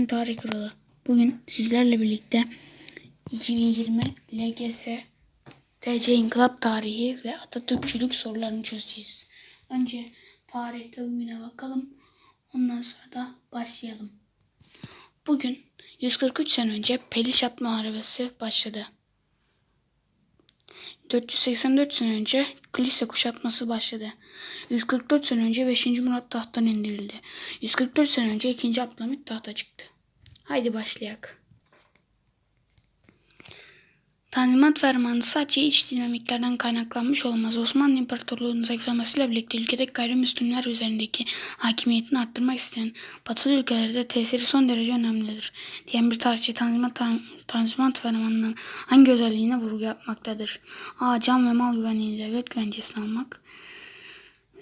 ben Tarih Kralı. Bugün sizlerle birlikte 2020 LGS TC İnkılap Tarihi ve Atatürkçülük sorularını çözeceğiz. Önce tarihte bugüne bakalım. Ondan sonra da başlayalım. Bugün 143 sene önce Pelişat Muharebesi başladı. 484 sene önce kilise kuşatması başladı. 144 sene önce 5. Murat tahttan indirildi. 144 sene önce 2. Abdülhamit tahta çıktı. Haydi başlayak. Tanzimat Fermanı sadece iç dinamiklerden kaynaklanmış olmaz. Osmanlı İmparatorluğu'nun zayıflamasıyla birlikte ülkedeki gayrimüslimler üzerindeki hakimiyetini arttırmak isteyen batılı ülkelerde tesiri son derece önemlidir. Diyen bir tarihçi Tanzimat, Tan- Tanzimat Fermanı'nın hangi özelliğine vurgu yapmaktadır? A. Can ve mal güvenliğini devlet güvencesine almak.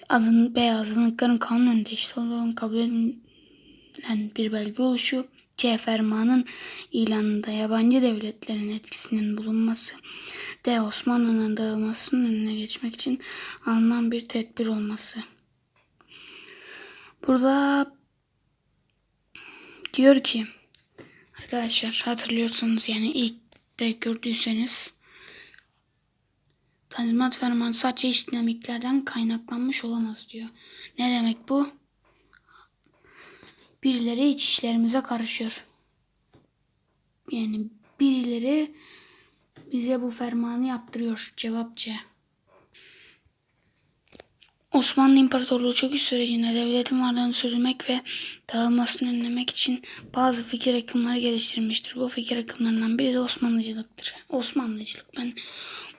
Azın, B. Azınlıkların kanun önünde eşit olduğunu kabul edilen bir belge oluşu. C. Fermanın ilanında yabancı devletlerin etkisinin bulunması. D. Osmanlı'nın dağılmasının önüne geçmek için alınan bir tedbir olması. Burada diyor ki arkadaşlar hatırlıyorsanız yani ilk de gördüyseniz Tanzimat Fermanı sadece iç dinamiklerden kaynaklanmış olamaz diyor. Ne demek bu? Birileri iç işlerimize karışıyor. Yani birileri bize bu fermanı yaptırıyor. Cevap C. Osmanlı İmparatorluğu çöküş sürecinde devletin varlığını sürdürmek ve dağılmasını önlemek için bazı fikir akımları geliştirmiştir. Bu fikir akımlarından biri de Osmanlıcılıktır. Osmanlıcılık ben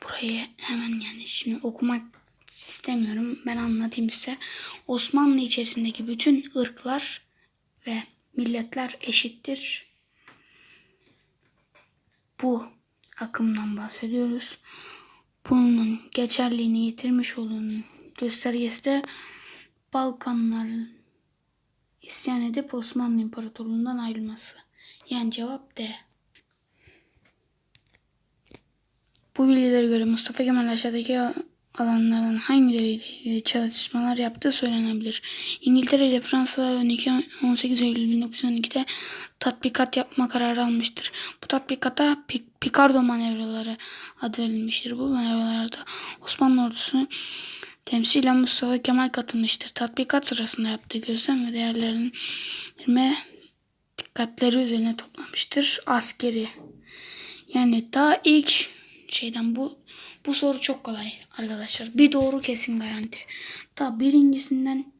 burayı hemen yani şimdi okumak istemiyorum. Ben anlatayım size. Osmanlı içerisindeki bütün ırklar ve milletler eşittir. Bu akımdan bahsediyoruz. Bunun geçerliğini yitirmiş olduğunun göstergesi de Balkanlar isyan edip Osmanlı İmparatorluğu'ndan ayrılması. Yani cevap D. Bu bilgilere göre Mustafa Kemal aşağıdaki alanlardan hangileriyle ilgili çalışmalar yaptığı söylenebilir. İngiltere ile Fransa 18 Eylül 1912'de tatbikat yapma kararı almıştır. Bu tatbikata Picardo manevraları adı verilmiştir. Bu manevralarda Osmanlı ordusu temsilen Mustafa Kemal katılmıştır. Tatbikat sırasında yaptığı gözlem ve değerlendirme dikkatleri üzerine toplamıştır. Askeri yani daha ilk şeyden bu bu soru çok kolay arkadaşlar. Bir doğru kesin garanti. Ta birincisinden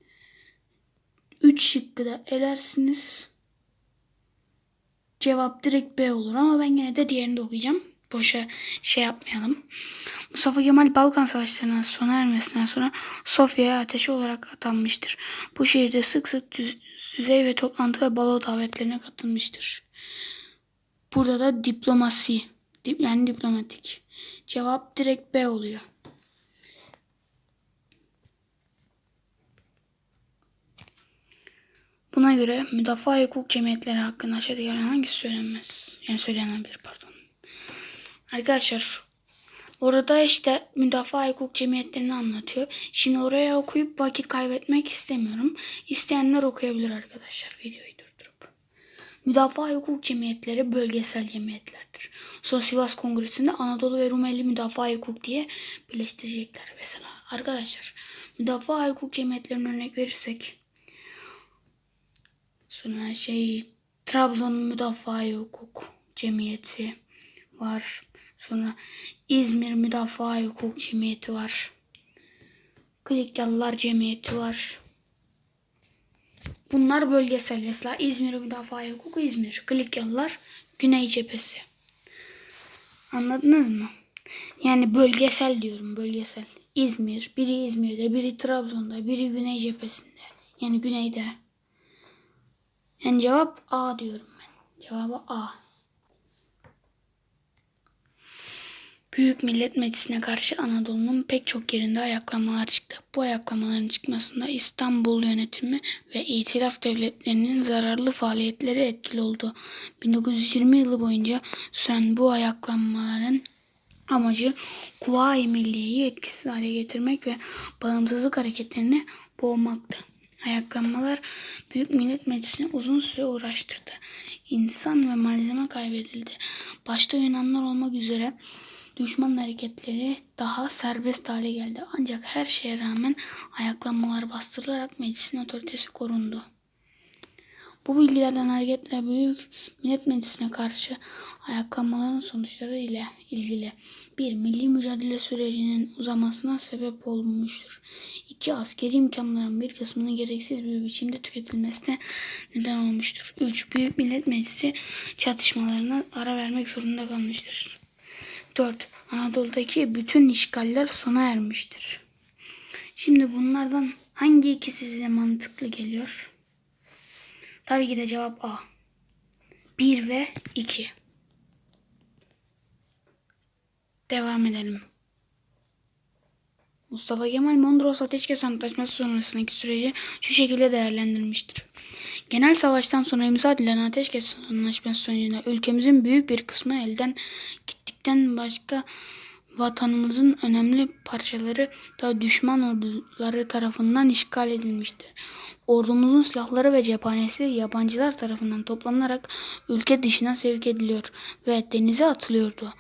3 şıkkı da edersiniz. Cevap direkt B olur ama ben yine de diğerini de okuyacağım. Boşa şey yapmayalım. Mustafa Kemal Balkan Savaşları'nın sona ermesinden sonra Sofya'ya ateşi olarak atanmıştır. Bu şehirde sık sık düzey ve toplantı ve balo davetlerine katılmıştır. Burada da diplomasi yani diplomatik. Cevap direkt B oluyor. Buna göre müdafaa hukuk cemiyetleri hakkında aşağıda gelen hangisi söylenmez? Yani söylenebilir pardon. Arkadaşlar orada işte müdafaa hukuk cemiyetlerini anlatıyor. Şimdi oraya okuyup vakit kaybetmek istemiyorum. İsteyenler okuyabilir arkadaşlar videoyu. Müdafaa hukuk cemiyetleri bölgesel cemiyetlerdir. Sonra Sivas Kongresi'nde Anadolu ve Rumeli Müdafaa Hukuk diye birleştirecekler mesela. Arkadaşlar müdafaa hukuk cemiyetlerine örnek verirsek sonra şey Trabzon Müdafaa Hukuk Cemiyeti var. Sonra İzmir Müdafaa Hukuk Cemiyeti var. Klikyalılar Cemiyeti var. Bunlar bölgesel. Mesela İzmir Müdafaa Hukuku İzmir. Klikyalılar Güney Cephesi. Anladınız mı? Yani bölgesel diyorum bölgesel. İzmir, biri İzmir'de, biri Trabzon'da, biri Güney cephesinde. Yani güneyde. Yani cevap A diyorum ben. Cevabı A. Büyük Millet Meclisi'ne karşı Anadolu'nun pek çok yerinde ayaklanmalar çıktı. Bu ayaklamaların çıkmasında İstanbul yönetimi ve İtilaf devletlerinin zararlı faaliyetleri etkili oldu. 1920 yılı boyunca süren bu ayaklanmaların amacı Kuvayi Milliye'yi etkisiz hale getirmek ve bağımsızlık hareketlerini boğmaktı. ayaklanmalar Büyük Millet Meclisi'ni uzun süre uğraştırdı. İnsan ve malzeme kaybedildi. Başta Yunanlar olmak üzere düşman hareketleri daha serbest hale geldi. Ancak her şeye rağmen ayaklanmalar bastırılarak meclisin otoritesi korundu. Bu bilgilerden hareketle Büyük Millet Meclisi'ne karşı ayaklanmaların sonuçları ile ilgili bir milli mücadele sürecinin uzamasına sebep olmuştur. İki askeri imkanların bir kısmının gereksiz bir biçimde tüketilmesine neden olmuştur. 3. Büyük Millet Meclisi çatışmalarına ara vermek zorunda kalmıştır. 4. Anadolu'daki bütün işgaller sona ermiştir. Şimdi bunlardan hangi ikisi size mantıklı geliyor? Tabii ki de cevap A. 1 ve 2. Devam edelim. Mustafa Kemal Mondros Ateşkes Antlaşması sonrasındaki süreci şu şekilde değerlendirmiştir. Genel savaştan sonra imza edilen Ateşkes Anlaşması sonucunda ülkemizin büyük bir kısmı elden gittikten başka vatanımızın önemli parçaları da düşman orduları tarafından işgal edilmiştir. Ordumuzun silahları ve cephanesi yabancılar tarafından toplanarak ülke dışına sevk ediliyor ve denize atılıyordu.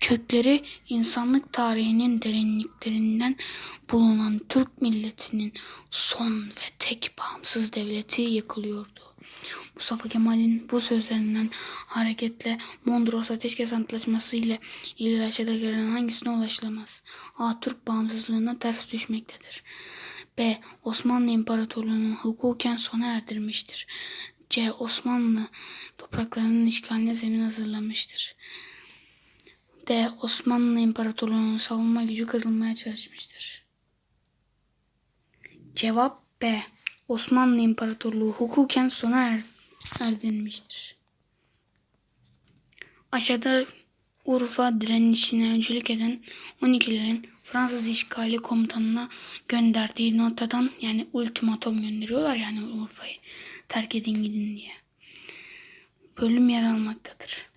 Kökleri insanlık tarihinin derinliklerinden bulunan Türk milletinin son ve tek bağımsız devleti yıkılıyordu. Mustafa Kemal'in bu sözlerinden hareketle Mondros Ateşkes Antlaşması ile ilgili aşağıdakilerden hangisine ulaşılamaz? A. Türk bağımsızlığına ters düşmektedir. B. Osmanlı İmparatorluğu'nu hukuken sona erdirmiştir. C. Osmanlı topraklarının işgaline zemin hazırlamıştır. D. Osmanlı İmparatorluğu'nun savunma gücü kırılmaya çalışmıştır. Cevap B. Osmanlı İmparatorluğu hukuken sona er erdirilmiştir. Aşağıda Urfa direnişine öncülük eden 12'lerin Fransız işgali komutanına gönderdiği notadan yani ultimatom gönderiyorlar yani Urfa'yı terk edin gidin diye. Bölüm yer almaktadır.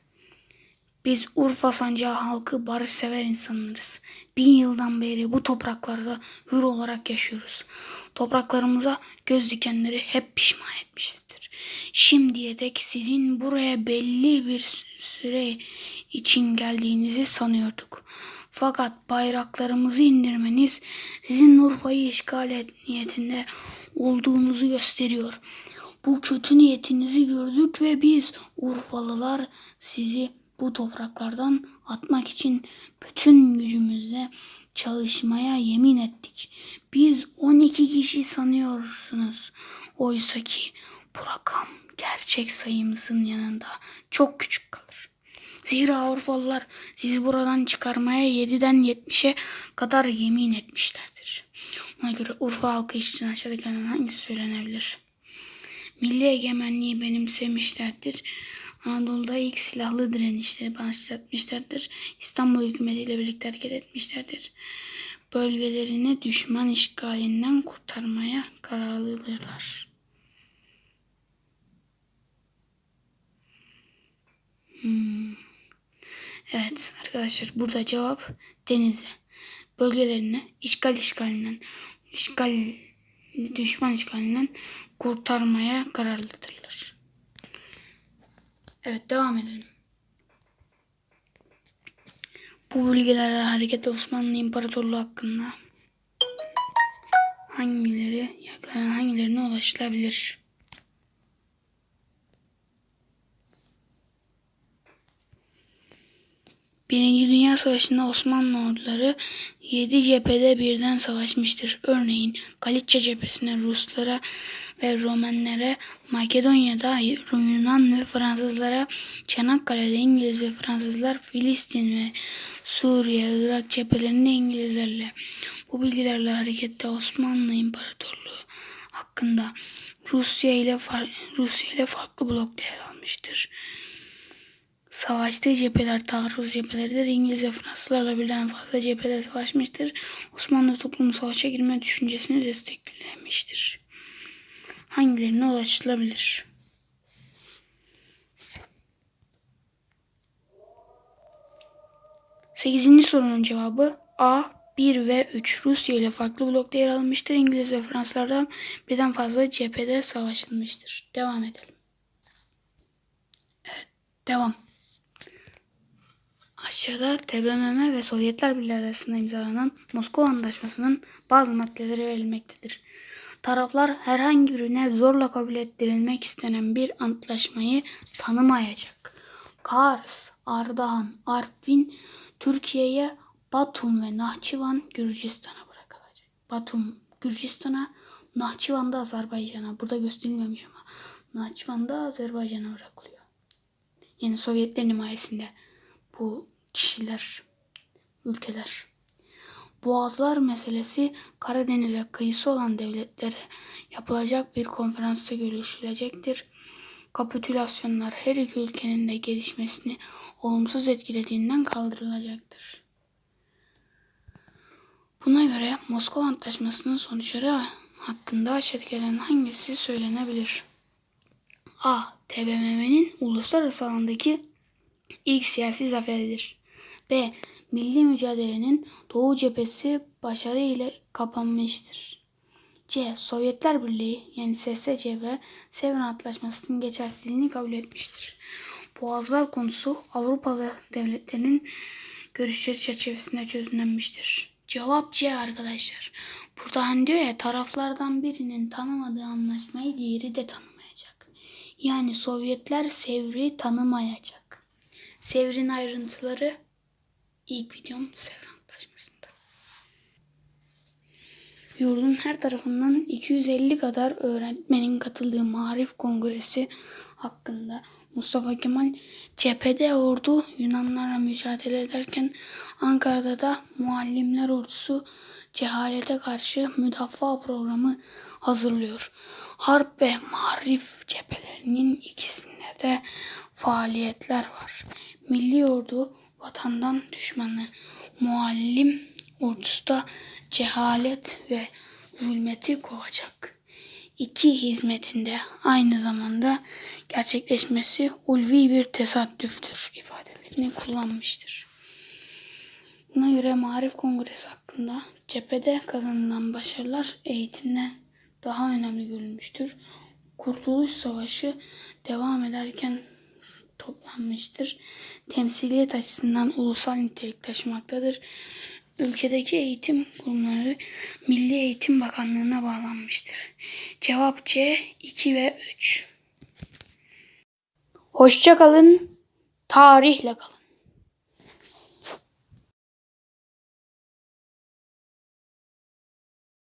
Biz Urfa sancağı halkı barışsever insanlarız. Bin yıldan beri bu topraklarda hür olarak yaşıyoruz. Topraklarımıza göz dikenleri hep pişman etmiştir. Şimdiye dek sizin buraya belli bir süre için geldiğinizi sanıyorduk. Fakat bayraklarımızı indirmeniz sizin Urfa'yı işgal et niyetinde olduğunuzu gösteriyor. Bu kötü niyetinizi gördük ve biz Urfalılar sizi bu topraklardan atmak için bütün gücümüzle çalışmaya yemin ettik. Biz 12 kişi sanıyorsunuz. Oysa ki bu rakam gerçek sayımızın yanında çok küçük kalır. Zira Avrupalılar sizi buradan çıkarmaya 7'den 70'e kadar yemin etmişlerdir. Buna göre Urfa halkı için aşağıdakilerden hangisi söylenebilir? Milli egemenliği benimsemişlerdir. Anadolu'da ilk silahlı direnişleri başlatmışlardır. İstanbul hükümetiyle birlikte hareket etmişlerdir. Bölgelerini düşman işgalinden kurtarmaya kararlıdırlar. Hmm. Evet arkadaşlar burada cevap denize. Bölgelerini işgal işgalinden, işgal düşman işgalinden kurtarmaya kararlıdırlar. Evet devam edelim. Bu bilgilerle hareket Osmanlı İmparatorluğu hakkında hangileri hangilerine ulaşılabilir? Birinci Dünya Savaşı'nda Osmanlı orduları 7 cephede birden savaşmıştır. Örneğin Galicia cephesine Ruslara ve Romenlere, Makedonya'da Yunan ve Fransızlara, Çanakkale'de İngiliz ve Fransızlar, Filistin ve Suriye, Irak cephelerinde İngilizlerle. Bu bilgilerle harekette Osmanlı İmparatorluğu hakkında Rusya ile Rusya ile farklı blokta yer almıştır. Savaştığı cepheler taarruz cepheleridir. İngiliz ve Fransızlarla birden fazla cephede savaşmıştır. Osmanlı toplumu savaşa girme düşüncesini desteklemiştir. Hangilerine ulaşılabilir? Sekizinci sorunun cevabı A. 1 ve 3 Rusya ile farklı blokta yer almıştır. İngiliz ve Fransızlardan birden fazla cephede savaşılmıştır. Devam edelim. Evet, devam. Aşağıda TBMM ve Sovyetler Birliği arasında imzalanan Moskova Antlaşması'nın bazı maddeleri verilmektedir. Taraflar herhangi birine zorla kabul ettirilmek istenen bir antlaşmayı tanımayacak. Kars, Ardahan, Artvin, Türkiye'ye Batum ve Nahçıvan Gürcistan'a bırakılacak. Batum Gürcistan'a, Nahçıvan da Azerbaycan'a. Burada gösterilmemiş ama Nahçıvan da Azerbaycan'a bırakılıyor. Yani Sovyetlerin himayesinde bu kişiler, ülkeler. Boğazlar meselesi Karadeniz'e kıyısı olan devletlere yapılacak bir konferansta görüşülecektir. Kapitülasyonlar her iki ülkenin de gelişmesini olumsuz etkilediğinden kaldırılacaktır. Buna göre Moskova Antlaşması'nın sonuçları hakkında aşağıdakilerin hangisi söylenebilir? A. TBMM'nin uluslararası alandaki ilk siyasi zaferidir. B. Milli mücadelenin Doğu cephesi başarı ile kapanmıştır. C. Sovyetler Birliği yani SSC ve Sevr Antlaşması'nın geçersizliğini kabul etmiştir. Boğazlar konusu Avrupalı devletlerin görüşleri çerçevesinde çözümlenmiştir. Cevap C arkadaşlar. Burada hani diyor ya taraflardan birinin tanımadığı anlaşmayı diğeri de tanımayacak. Yani Sovyetler Sevr'i tanımayacak. Sevr'in ayrıntıları ilk videom Sevr Antlaşması'nda. Yurdun her tarafından 250 kadar öğretmenin katıldığı Marif Kongresi hakkında Mustafa Kemal cephede ordu Yunanlarla mücadele ederken Ankara'da da muallimler ordusu cehalete karşı müdafaa programı hazırlıyor. Harp ve Marif cephelerinin ikisinde de faaliyetler var. Milli ordu vatandan düşmanı, muallim ordusu da cehalet ve zulmeti kovacak. İki hizmetinde aynı zamanda gerçekleşmesi ulvi bir tesadüftür ifadelerini kullanmıştır. Buna göre Marif Kongresi hakkında cephede kazanılan başarılar eğitimden daha önemli görülmüştür. Kurtuluş Savaşı devam ederken toplanmıştır. Temsiliyet açısından ulusal nitelik taşımaktadır. Ülkedeki eğitim kurumları Milli Eğitim Bakanlığı'na bağlanmıştır. Cevap C 2 ve 3. Hoşça kalın, tarihle kalın.